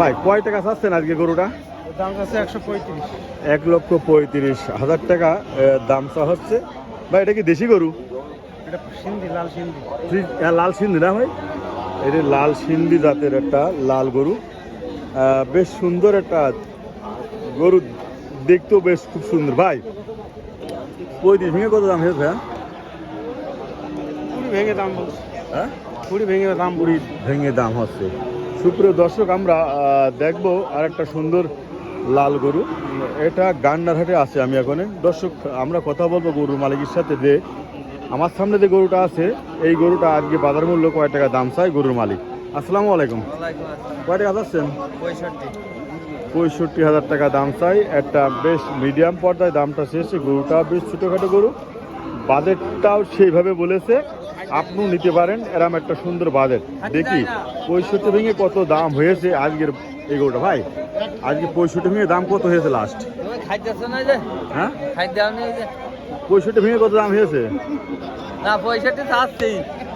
ভাই কয় টাকা চাচ্ছেন আজকে গরুটা? দাম আছে একশো পঁয়ত্রিশ। এক লক্ষ পঁয়ত্রিশ হাজার টাকা দাম চা হচ্ছে। ভাই এটা কি দেশি গরু? এটা সিন্ধি লাল সিন্ধি। লাল সিন্ধি না ভাই? এটা লাল সিন্ধি জাতের একটা লাল গরু। বেশ সুন্দর একটা গরু দেখতেও বেশ খুব সুন্দর। ভাই পঁয়ত্রিশ ভেঙে কত দাম হয়েছে হ্যাঁ? কুড়ি ভেঙে দাম বলছে। হ্যাঁ? কুড়ি ভেঙে দাম কুড়ি ভেঙে দাম হচ্ছে। সুপ্রিয় দর্শক, আমরা দেখব আর একটা সুন্দর লাল গরু। এটা গান্ডারহাটে আছে আমি এখন। দর্শক, আমরা কথা বলব গরুর মালিকের সাথে যে আমার সামনে যে গরুটা আছে, এই গরুটা আজকে বাজার মূল্য কয় টাকা দাম চাই গরুর মালিক? আসসালামু আলাইকুম। কয় টাকা যাচ্ছেন? পঁয়ষট্টি হাজার টাকা দাম চাই। একটা বেশ মিডিয়াম পর্দায় দামটা শেষে। গরুটা বেশ ছোটোখাটো গরু। বাজেটটাও সেইভাবে বলেছে। আপনিও নিতে পারেন। এরম একটা সুন্দর বাজেট। দেখি পঁয়ষট্টি ভেঙে কত দাম হয়েছে আজকের এই গরুটা ভাই? আজকে পঁয়ষট্টি ভেঙে দাম কত হয়েছে লাস্ট হ্যাঁ? পঁয়ষট্টি ভেঙে কত দাম হয়েছে? না পঁয়ষট্টি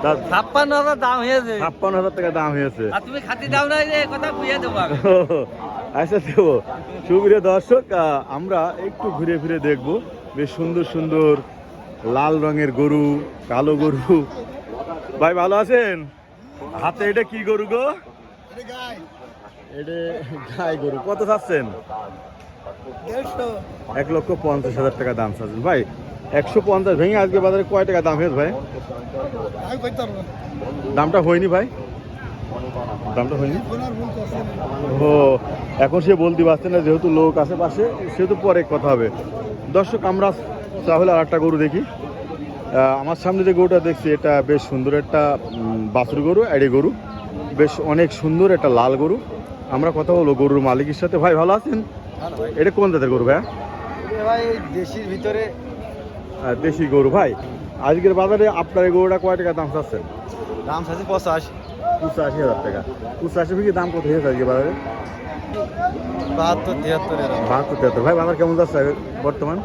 তার ছাপ্পান্ন হাজার দাম হয়েছে। ছাপ্পান্ন হাজার টাকা দাম হয়েছে। আর তুমি খাতি দাও না কথা বুঝিয়ে দেবো আচ্ছা দেবো। দর্শক আমরা একটু ঘুরে ফিরে দেখব। বেশ সুন্দর সুন্দর লাল রঙের গরু, কালো গরু। ভাই, ভালো আছেন? হাতে এটা কি গরু গো? এটা গাই গরু। কত চাচ্ছেন? এক লক্ষ পঞ্চাশ হাজার টাকা দাম চাচ্ছেন। ভাই, একশো পঞ্চাশ ভেঙে আজকে বাজারে কয় টাকা দাম হয়েছে ভাই? দামটা হয়নি ভাই? দামটা হয়নি? ও, এখন সে বলতে পারছে না, যেহেতু লোক আছে পাশে সেহেতু পরে কথা হবে। দর্শক, আমরা তাহলে আর একটা গরু দেখি। আমার সামনে যে গরুটা দেখছি এটা বেশ সুন্দর একটা বাছুর গরু এড়ে গরু। বেশ অনেক সুন্দর একটা লাল গরু। আমরা কথা বলব গরুর মালিকের সাথে। ভাই ভালো আছেন? এটা কোন জাতের গরু ভাই ভাই দেশির ভিতরে। দেশি গরু ভাই। আজকের বাজারে আপনার এই গরুটা কয় টাকা দাম চাচ্ছেন? দাম চাচ্ছি পঁচাশি। পঁচাশি হাজার টাকা। পঁচাশি ভেঙে দাম কত হয়েছে আজকে বাজারে? বাহাত্তর তিয়াত্তর বাহাত্তর তিয়াত্তর। ভাই বাজার কেমন যাচ্ছে বর্তমান?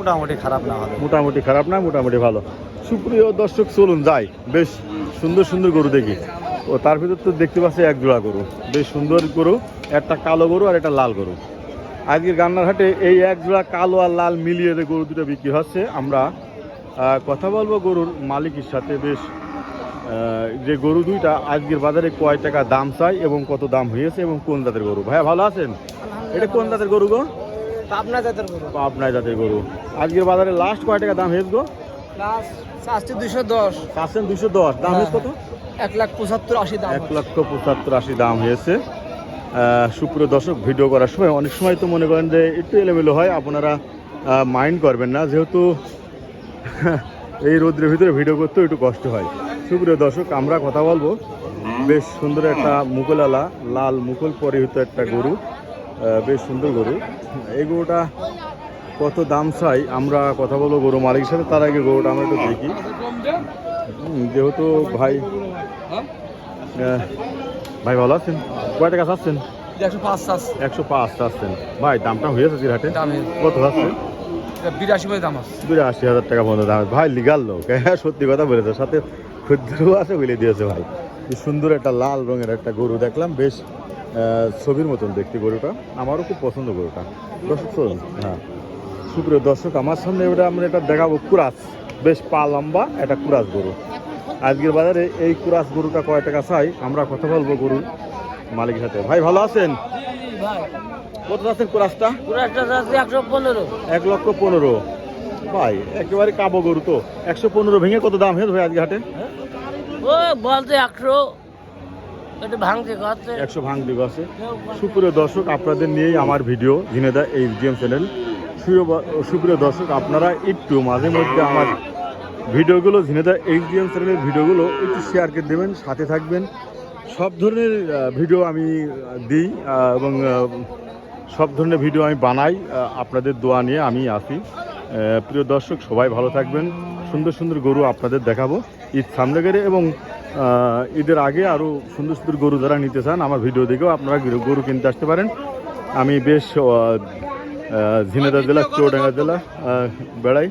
মোটামুটি খারাপ না ভালো মোটামুটি খারাপ না, মোটামুটি ভালো। সুপ্রিয় দর্শক, চলুন যাই। বেশ সুন্দর সুন্দর গরু দেখি। ও, তার ভিতর তো দেখতে পাচ্ছি এক জোড়া গরু। বেশ সুন্দর গরু। একটা কালো গরু আর একটা লাল গরু। আজকের গান্নার হাটে এই এক জোড়া কালো আর লাল মিলিয়ে যে গরু দুটো বিক্রি হচ্ছে, আমরা কথা বলব গরুর মালিকের সাথে। বেশ যে গরু দুইটা আজকের বাজারে কয় টাকা দাম চাই এবং কত দাম হয়েছে এবং কোন জাতের গরু? ভাইয়া ভালো আছেন? এটা কোন জাতের গরু গো? পাবনা জাতের গরু। পাবনায় জাতের গরু। আজকের বাজারে লাস্ট কয় টাকা দাম হয়েছে গো চারশো দুশো দশ। পার্সেন্ট দুশো দশ। দাম হয়েছে কত এক লাখ পঁচাত্তর আশি দাম এক লক্ষ পঁচাত্তর আশি দাম হয়েছে। আহ, সুপ্রিয় দর্শক ভিডিও করার সময় অনেক সময় তো মনে করেন যে একটু এলোমেলো হয় আপনারা মাইন্ড করবেন না। যেহেতু এই রোদ্রের ভিতরে ভিডিও করতেও একটু কষ্ট হয়। সুপ্রিয় দর্শক আমরা কথা বলব। বেশ সুন্দর একটা মুকুলালা লাল মুকুল পরিহিত একটা গরু। বেশ সুন্দর গরু। এই গরুটা কত দাম চাই? আমরা কথা বলব গরু মালিকের সাথে তার আগে গরুটা আমরা একটু দেখি। যেহেতু ভাই ভাই ভালো আছেন? কয় টাকা চাচ্ছেন? একশো পাঁচ চাষ একশো পাঁচ চাচ্ছেন। ভাই দামটা হয়েছে দামে কত চাচ্ছে বিরাশি হাজার টাকা পর্যন্ত দাম ভাই লিগাল লোক হ্যাঁ সত্যি কথা বলেছে। সাথে ক্ষুদ্র আছে বলে দিয়েছে ভাই। সুন্দর একটা লাল রঙের একটা গরু দেখলাম বেশ ছবির মতন দেখতে গরুটা। আমারও খুব পছন্দ গরুটা। দর্শক চলুন হ্যাঁ। সুপ্রিয় দর্শক আমার সামনে এবারে আমরা এটা দেখাবো কুরাস। বেশ পা লম্বা একটা কুরাস গরু। আজকের বাজারে এই কুরাস গরুটা কয় টাকা চাই আমরা কথা বলব গরুর মালিকের সাথে ভাই ভালো আছেন? কত আছেন কুরাসটা? এক লক্ষ পনেরো। ভাই একেবারে কাবো গরু তো। একশো পনেরো ভেঙে কত দাম হয়েছে ভাই আজকে হাটে? ও বলতে একশো। ভাঙতে একশো ভাঙ দিগ আছে সুপ্রিয় দর্শক, আপনাদের নিয়েই আমার ভিডিও ঝিনেদা এই জিএম চ্যানেল। সুপ্রিয়- দর্শক, আপনারা একটু মাঝে মধ্যে আমার ভিডিওগুলো ঝিনেদা এই জিএম চ্যানেলের ভিডিওগুলো একটু শেয়ার করে দেবেন, সাথে থাকবেন। সব ধরনের ভিডিও আমি দিই এবং সব ধরনের ভিডিও আমি বানাই আপনাদের দোয়া নিয়ে আমি আসি। প্রিয় দর্শক, সবাই ভালো থাকবেন। সুন্দর সুন্দর গরু আপনাদের দেখাবো। ঈদ সামনে গেলে এবং ঈদের আগে আরও সুন্দর সুন্দর গরু যারা নিতে চান আমার ভিডিও দেখেও আপনারা গরু- গরু কিনতে আসতে পারেন। আমি বেশ আহ, জেলা চৌডাঙ্গা জেলা বেড়াই।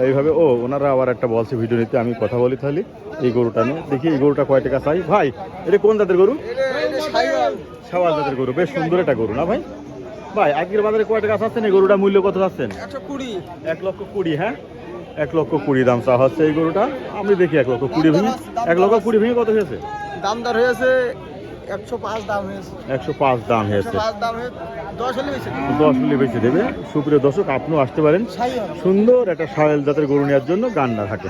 এইভাবে ও ওনারা আবার একটা বলছে ভিডিও নিতে আমি কথা বলি তাহলে এই গরুটা নিয়ে। দেখি এই গরুটা কয় টাকা চাই ভাই এটা কোন জাতের গরু? সাওয়াল জাতের গরু বেশ সুন্দর একটা গরু না ভাই? ভাই আজকের বাজারে কয় টাকা চাচ্ছেন এই গরুটা মূল্য কত চাচ্ছেন এক লক্ষ কুড়ি হ্যাঁ? এক লক্ষ কুড়ি দাম চা হচ্ছে এই গরুটা। আমি দেখি এক লক্ষ কুড়ি ভেঙে এক লক্ষ কুড়ি ভেঙে কত হয়েছে? দাম দর হয়েছে একশো পাঁচ দাম হয়েছে। একশো পাঁচ দাম হয়েছে। হয়ে দশ হলে বেশি মিলি বেশি দেবে। সুপ্রিয় দর্শক আপনিও আসতে পারেন। সুন্দর একটা সায়েল জাতের গরু নেওয়ার জন্য গান্ডা থাকে